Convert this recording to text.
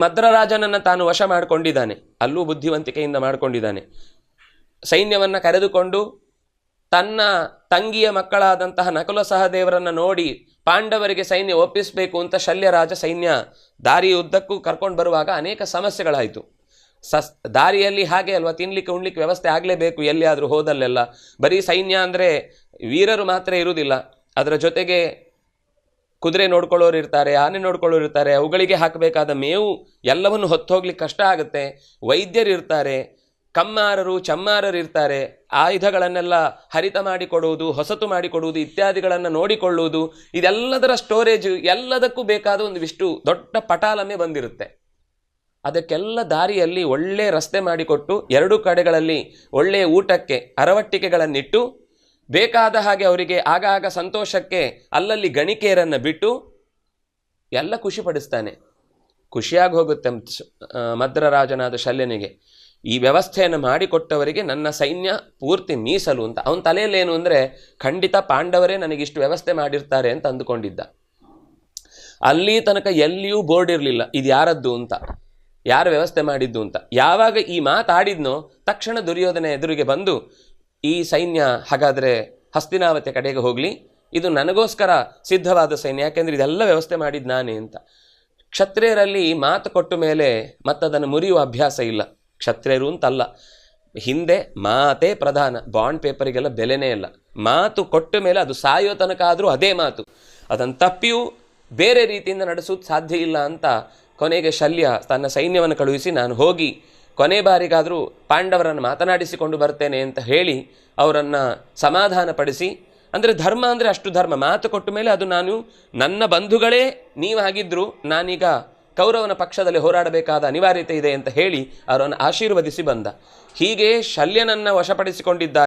ಮದ್ರರಾಜನನ್ನ ತಾನು ವಶ ಮಾಡಿಕೊಂಡಿದ್ದಾನೆ. ಅಲ್ಲೂ ಬುದ್ಧಿವಂತಿಕೆಯಿಂದ ಮಾಡಿಕೊಂಡಿದ್ದಾನೆ. ಸೈನ್ಯವನ್ನು ಕರೆದುಕೊಂಡು ತನ್ನ ತಂಗಿಯ ಮಕ್ಕಳಾದಂತಹ ನಕುಲ ಸಹದೇವರನ್ನು ನೋಡಿ ಪಾಂಡವರಿಗೆ ಸೈನ್ಯ ಒಪ್ಪಿಸಬೇಕು ಅಂತ ಶಲ್ಯರಾಜ ಸೈನ್ಯ ದಾರಿ ಉದ್ದಕ್ಕೂ ಕರ್ಕೊಂಡು ಬರುವಾಗ ಅನೇಕ ಸಮಸ್ಯೆಗಳಾಯಿತು. ಸಸ್, ದಾರಿಯಲ್ಲಿ ಹಾಗೆ ಅಲ್ವಾ, ತಿನ್ಲಿಕ್ಕೆ ಉಣ್ಲಿಕ್ಕೆ ವ್ಯವಸ್ಥೆ ಆಗಲೇಬೇಕು, ಎಲ್ಲಿಯಾದರೂ ಹೋದಲ್ಲೆಲ್ಲ. ಬರೀ ಸೈನ್ಯ ಅಂದರೆ ವೀರರು ಮಾತ್ರ ಇರುವುದಿಲ್ಲ. ಅದರ ಜೊತೆಗೆ ಕುದುರೆ ನೋಡ್ಕೊಳ್ಳೋರು ಇರ್ತಾರೆ, ಆನೆ ನೋಡ್ಕೊಳ್ಳೋರು ಇರ್ತಾರೆ, ಅವುಗಳಿಗೆ ಹಾಕಬೇಕಾದ ಮೇವು ಎಲ್ಲವನ್ನು ಹೊತ್ತು ಹೋಗ್ಲಿಕ್ಕೆ ಕಷ್ಟ ಆಗುತ್ತೆ. ವೈದ್ಯರು ಇರ್ತಾರೆ, ಕಮ್ಮಾರರು, ಚಮ್ಮಾರರು ಇರ್ತಾರೆ. ಆಯುಧಗಳನ್ನೆಲ್ಲ ಹರಿತ ಮಾಡಿಕೊಡುವುದು, ಹೊಸತು ಮಾಡಿಕೊಡುವುದು, ಇತ್ಯಾದಿಗಳನ್ನು ನೋಡಿಕೊಳ್ಳುವುದು, ಇದೆಲ್ಲದರ ಸ್ಟೋರೇಜ್ ಎಲ್ಲದಕ್ಕೂ ಬೇಕಾದ ಒಂದು ಇಷ್ಟು ದೊಡ್ಡ ಪಟಾಲಮೆ ಬಂದಿರುತ್ತೆ. ಅದಕ್ಕೆಲ್ಲ ದಾರಿಯಲ್ಲಿ ಒಳ್ಳೆ ರಸ್ತೆ ಮಾಡಿಕೊಟ್ಟು ಎರಡು ಕಡೆಗಳಲ್ಲಿ ಒಳ್ಳೆಯ ಊಟಕ್ಕೆ ಅರವಟ್ಟಿಕೆಗಳನ್ನಿಟ್ಟು ಬೇಕಾದ ಹಾಗೆ ಅವರಿಗೆ ಆಗಾಗ ಸಂತೋಷಕ್ಕೆ ಅಲ್ಲಲ್ಲಿ ಗಣಿಕೆಯರನ್ನು ಬಿಟ್ಟು ಎಲ್ಲ ಖುಷಿಪಡಿಸ್ತಾನೆ ಖುಷಿಯಾಗಿ ಹೋಗುತ್ತೆ ಮದ್ರರಾಜನಾದ ಶಲ್ಯನಿಗೆ. ಈ ವ್ಯವಸ್ಥೆಯನ್ನು ಮಾಡಿಕೊಟ್ಟವರಿಗೆ ನನ್ನ ಸೈನ್ಯ ಪೂರ್ತಿ ಮೀಸಲು ಅಂತ. ಅವನ ತಲೆಯಲ್ಲೇನು ಅಂದರೆ ಖಂಡಿತ ಪಾಂಡವರೇ ನನಗಿಷ್ಟು ವ್ಯವಸ್ಥೆ ಮಾಡಿರ್ತಾರೆ ಅಂತ ಅಂದುಕೊಂಡಿದ್ದ. ಅಲ್ಲಿ ತನಕ ಎಲ್ಲಿಯೂ ಬೋರ್ಡ್ ಇರಲಿಲ್ಲ. ಇದು ಯಾರದ್ದು ಅಂತ. ಯಾರು ವ್ಯವಸ್ಥೆ ಮಾಡಿದ್ದು ಅಂತ. ಯಾವಾಗ ಈ ಮಾತಾಡಿದ್ನೋ ತಕ್ಷಣ ದುರ್ಯೋಧನ ಎದುರಿಗೆ ಬಂದು ಈ ಸೈನ್ಯ ಹಾಗಾದರೆ ಹಸ್ತಿನಾವತಿ ಕಡೆಗೆ ಹೋಗಲಿ. ಇದು ನನಗೋಸ್ಕರ ಸಿದ್ಧವಾದ ಸೈನ್ಯ, ಯಾಕೆಂದರೆ ಇದೆಲ್ಲ ವ್ಯವಸ್ಥೆ ಮಾಡಿದ್ದು ನಾನೇ ಅಂತ. ಕ್ಷತ್ರಿಯರಲ್ಲಿ ಮಾತು ಕೊಟ್ಟ ಮೇಲೆ ಮತ್ತದನ್ನು ಮುರಿಯುವ ಅಭ್ಯಾಸ ಇಲ್ಲ. ಕ್ಷತ್ರಿಯರು ಅಂತಲ್ಲ. ಹಿಂದೆ ಮಾತೇ ಪ್ರಧಾನ, ಬಾಂಡ್ ಪೇಪರಿಗೆಲ್ಲ ಬೆಲೆನೇ ಇಲ್ಲ. ಮಾತು ಕೊಟ್ಟ ಮೇಲೆ ಅದು ಸಾಯೋ ತನಕ ಆದರೂ ಅದೇ ಮಾತು. ಅದನ್ನು ತಪ್ಪಿಯೂ ಬೇರೆ ರೀತಿಯಿಂದ ನಡೆಸೋದು ಸಾಧ್ಯ ಇಲ್ಲ ಅಂತ ಕೊನೆಗೆ ಶಲ್ಯ ತನ್ನ ಸೈನ್ಯವನ್ನು ಕಳುಹಿಸಿ ನಾನು ಹೋಗಿ ಕೊನೆ ಬಾರಿಗಾದರೂ ಪಾಂಡವರನ್ನು ಮಾತನಾಡಿಸಿಕೊಂಡು ಬರ್ತೇನೆ ಅಂತ ಹೇಳಿ ಅವರನ್ನು ಸಮಾಧಾನಪಡಿಸಿ, ಅಂದರೆ ಧರ್ಮ ಅಂದರೆ ಅಷ್ಟು ಧರ್ಮ, ಮಾತು ಕೊಟ್ಟ ಮೇಲೆ ಅದು ನಾನು ನನ್ನ ಬಂಧುಗಳೇ ನೀವಾಗಿದ್ದರೂ ನಾನೀಗ ಕೌರವನ ಪಕ್ಷದಲ್ಲಿ ಹೋರಾಡಬೇಕಾದ ಅನಿವಾರ್ಯತೆ ಇದೆ ಅಂತ ಹೇಳಿ ಅವರನ್ನು ಆಶೀರ್ವದಿಸಿ ಬಂದ. ಹೀಗೆ ಶಲ್ಯನನ್ನು ವಶಪಡಿಸಿಕೊಂಡಿದ್ದ